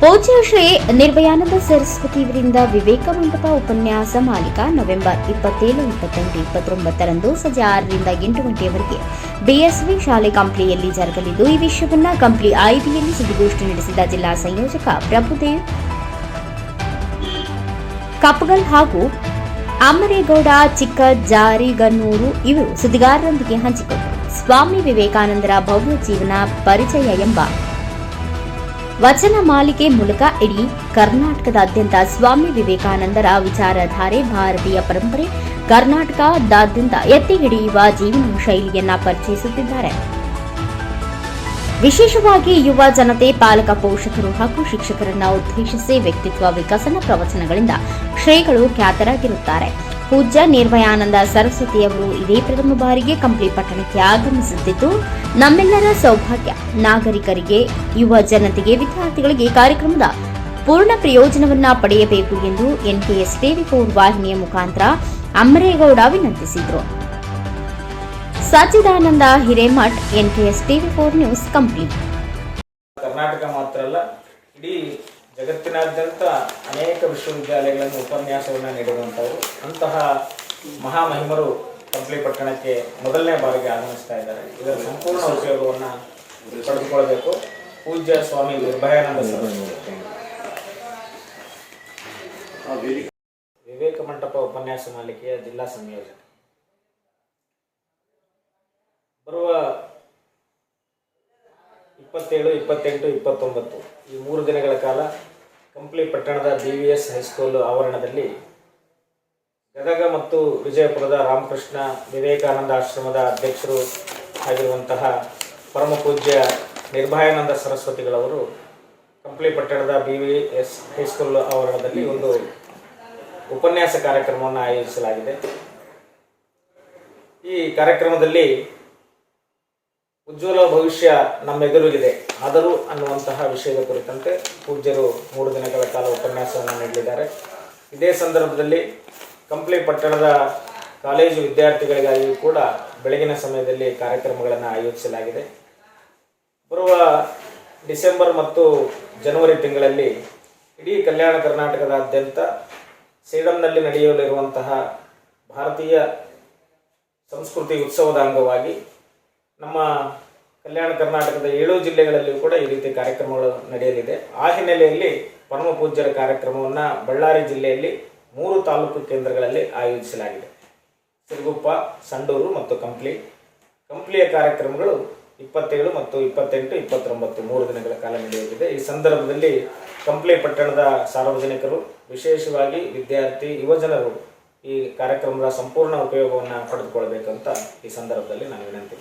ಪೂಜ್ಯ ಶ್ರೀ ನಿರ್ಭಯಾನಂದ ಸರಸ್ವತಿ ಇವರಿಂದ ವಿವೇಕ ಮಂಟಪ ಉಪನ್ಯಾಸ ಮಾಲಿಕ ನವೆಂಬರ್ ಇಪ್ಪತ್ತೇಳು, ಇಪ್ಪತ್ತೆಂಟು, ಇಪ್ಪತ್ತೊಂಬತ್ತರಂದು ಸಂಜೆ ಆರರಿಂದ ಎಂಟು ಗಂಟೆಯವರೆಗೆ ಬಿಎಸ್ವಿ ಶಾಲೆ ಕಂಪ್ಲಿಯಲ್ಲಿ ಜರುಗಲಿದ್ದು, ಈ ವಿಷಯವನ್ನ ಕಂಪ್ಲಿ ಐಬಿಯಲ್ಲಿ ಸುದ್ದಿಗೋಷ್ಠಿ ನಡೆಸಿದ ಜಿಲ್ಲಾ ಸಂಯೋಜಕ ಪ್ರಭುದೇವ್ ಕಪ್ಗಲ್ ಹಾಗೂ ಅಮರೇಗೌಡ ಚಿಕ್ಕ ಜಾರಿಗನ್ನೂರು ಇವರು ಸುದ್ದಿಗಾರರೊಂದಿಗೆ ಹಂಚಿಕೊಂಡರು. ಸ್ವಾಮಿ ವಿವೇಕಾನಂದರ ಭವ್ಯ ಜೀವನ ಪರಿಚಯ ಎಂಬ ವಚನ ಮಾಲಿಕೆ ಮೂಲಕ ಇಡೀ ಕರ್ನಾಟಕದಾದ್ಯಂತ ಸ್ವಾಮಿ ವಿವೇಕಾನಂದರ ವಿಚಾರಧಾರೆ ಭಾರತೀಯ ಪರಂಪರೆ ಕರ್ನಾಟಕದಾದ್ಯಂತ ಎತ್ತಿ ಹಿಡಿಯುವ ಜೀವನ ಶೈಲಿಯನ್ನ ಪರಿಚಯಿಸುತ್ತಿದ್ದಾರೆ. ವಿಶೇಷವಾಗಿ ಯುವ ಜನತೆ, ಪಾಲಕ, ಪೋಷಕರು ಹಾಗೂ ಶಿಕ್ಷಕರನ್ನ ಉದ್ದೇಶಿಸಿ ವ್ಯಕ್ತಿತ್ವ ವಿಕಸನ ಪ್ರವಚನಗಳಿಂದ ಶ್ರೀಗಳು ಖ್ಯಾತರಾಗಿರುತ್ತಾರೆ. ಪೂಜ್ಯ ನಿರ್ಭಯಾನಂದ ಸರಸ್ವತಿಯವರು ಇದೇ ಪ್ರಥಮ ಬಾರಿಗೆ ಕಂಪ್ಲಿ ಪಟ್ಟಣಕ್ಕೆ ಆಗಮಿಸುತ್ತಿದ್ದು, ನಮ್ಮೆಲ್ಲರ ಸೌಭಾಗ್ಯ. ನಾಗರಿಕರಿಗೆ, ಯುವ ಜನತೆಗೆ, ವಿದ್ಯಾರ್ಥಿಗಳಿಗೆ ಕಾರ್ಯಕ್ರಮದ ಪೂರ್ಣ ಪ್ರಯೋಜನವನ್ನ ಪಡೆಯಬೇಕು ಎಂದು ಎನ್ಕೆಎಸ್ ಟಿವಿ ಫೋರ್ ವಾಹಿನಿಯ ಮುಖಾಂತರ Amaregowda ವಿನಂತಿಸಿದರು. Sachidananda Hiremath NKS TV for news complete Karnataka ಮಾತ್ರ ಅಲ್ಲ, ಇಡೀ ಜಗತ್ತಿನಾದ್ಯಂತ ಅನೇಕ ವಿಶ್ವವಿದ್ಯಾಲಯಗಳನ್ನು ಉಪನ್ಯಾಸವನ್ನು ನೀಡಿರುವಂಥವರು ಅಂತಹ ಮಹಾಮಹಿಮರು ಕಂಪ್ಲಿ ಪಟ್ಟಣಕ್ಕೆ ಮೊದಲನೇ ಬಾರಿಗೆ ಆಗಮಿಸ್ತಾ ಇದ್ದಾರೆ. ಇದರ ಸಂಪೂರ್ಣ ಉಪಯೋಗವನ್ನು ಪಡೆದುಕೊಳ್ಬೇಕು ಪೂಜ್ಯ ಸ್ವಾಮಿ ನಿರ್ಭಯಾನಂದ ಸರಸ್ವತಿ ವಿವೇಕ ಮಂಟಪ ಉಪನ್ಯಾಸ ಮಾಲಿಕೆಯ ಜಿಲ್ಲಾ ಸಂಯೋಜನೆ. ಬರುವ ಇಪ್ಪತ್ತೇಳು, ಇಪ್ಪತ್ತೆಂಟು, ಇಪ್ಪತ್ತೊಂಬತ್ತು ಈ ಮೂರು ದಿನಗಳ ಕಾಲ ಕಂಪ್ಲಿ ಪಟ್ಟಣದ ಡಿ ವಿ ಎಸ್ ಹೈಸ್ಕೂಲ್ ಆವರಣದಲ್ಲಿ ಗದಗ ಮತ್ತು ವಿಜಯಪುರದ ರಾಮಕೃಷ್ಣ ವಿವೇಕಾನಂದ ಆಶ್ರಮದ ಅಧ್ಯಕ್ಷರು ಆಗಿರುವಂತಹ ಪರಮ ಪೂಜ್ಯ ನಿರ್ಭಯಾನಂದ ಸರಸ್ವತಿಗಳವರು ಕಂಪ್ಲಿ ಪಟ್ಟಣದ ಬಿ ವಿ ಎಸ್ ಹೈಸ್ಕೂಲ್ ಆವರಣದಲ್ಲಿ ಒಂದು ಉಪನ್ಯಾಸ ಕಾರ್ಯಕ್ರಮವನ್ನು ಆಯೋಜಿಸಲಾಗಿದೆ. ಈ ಕಾರ್ಯಕ್ರಮದಲ್ಲಿ ಉಜ್ವಲ ಭವಿಷ್ಯ ನಮ್ಮೆದುರಿಗಿದೆ ಆದರೂ ಅನ್ನುವಂತಹ ವಿಷಯದ ಕುರಿತಂತೆ ಪೂಜ್ಯರು ಮೂರು ದಿನಗಳ ಕಾಲ ಉಪನ್ಯಾಸವನ್ನು ನೀಡಲಿದ್ದಾರೆ. ಇದೇ ಸಂದರ್ಭದಲ್ಲಿ ಕಂಪ್ಲಿ ಪಟ್ಟಣದ ಕಾಲೇಜು ವಿದ್ಯಾರ್ಥಿಗಳಿಗಾಗಿಯೂ ಕೂಡ ಬೆಳಗಿನ ಸಮಯದಲ್ಲಿ ಕಾರ್ಯಕ್ರಮಗಳನ್ನು ಆಯೋಜಿಸಲಾಗಿದೆ. ಬರುವ ಡಿಸೆಂಬರ್ ಮತ್ತು ಜನವರಿ ತಿಂಗಳಲ್ಲಿ ಇಡೀ ಕಲ್ಯಾಣ ಕರ್ನಾಟಕದಾದ್ಯಂತ ಸೇಡಂನಲ್ಲಿ ನಡೆಯಲಿರುವಂತಹ ಭಾರತೀಯ ಸಂಸ್ಕೃತಿ ಉತ್ಸವದ ಅಂಗವಾಗಿ ನಮ್ಮ ಕಲ್ಯಾಣ ಕರ್ನಾಟಕದ ಏಳು ಜಿಲ್ಲೆಗಳಲ್ಲಿಯೂ ಕೂಡ ಈ ರೀತಿ ಕಾರ್ಯಕ್ರಮಗಳು ನಡೆಯಲಿದೆ. ಆ ಹಿನ್ನೆಲೆಯಲ್ಲಿ ಪರಮ ಪೂಜ್ಯರ ಕಾರ್ಯಕ್ರಮವನ್ನು ಬಳ್ಳಾರಿ ಜಿಲ್ಲೆಯಲ್ಲಿ ಮೂರು ತಾಲೂಕು ಕೇಂದ್ರಗಳಲ್ಲಿ ಆಯೋಜಿಸಲಾಗಿದೆ. ಸಿರುಗುಪ್ಪ, ಸಂಡೂರು ಮತ್ತು ಕಂಪ್ಲಿ. ಕಂಪ್ಲಿಯ ಕಾರ್ಯಕ್ರಮಗಳು ಇಪ್ಪತ್ತೇಳು ಮತ್ತು ಇಪ್ಪತ್ತೆಂಟು, ಇಪ್ಪತ್ತೊಂಬತ್ತು ಮೂರು ದಿನಗಳ ಕಾಲ ನಡೆಯಲಿದೆ ಈ ಸಂದರ್ಭದಲ್ಲಿ ಕಂಪ್ಲಿ ಪಟ್ಟಣದ ಸಾರ್ವಜನಿಕರು, ವಿಶೇಷವಾಗಿ ವಿದ್ಯಾರ್ಥಿ, ಯುವಜನರು ಈ ಕಾರ್ಯಕ್ರಮದ ಸಂಪೂರ್ಣ ಉಪಯೋಗವನ್ನು ಪಡೆದುಕೊಳ್ಬೇಕಂತ ಈ ಸಂದರ್ಭದಲ್ಲಿ ನಾನು ವಿನಂತಿ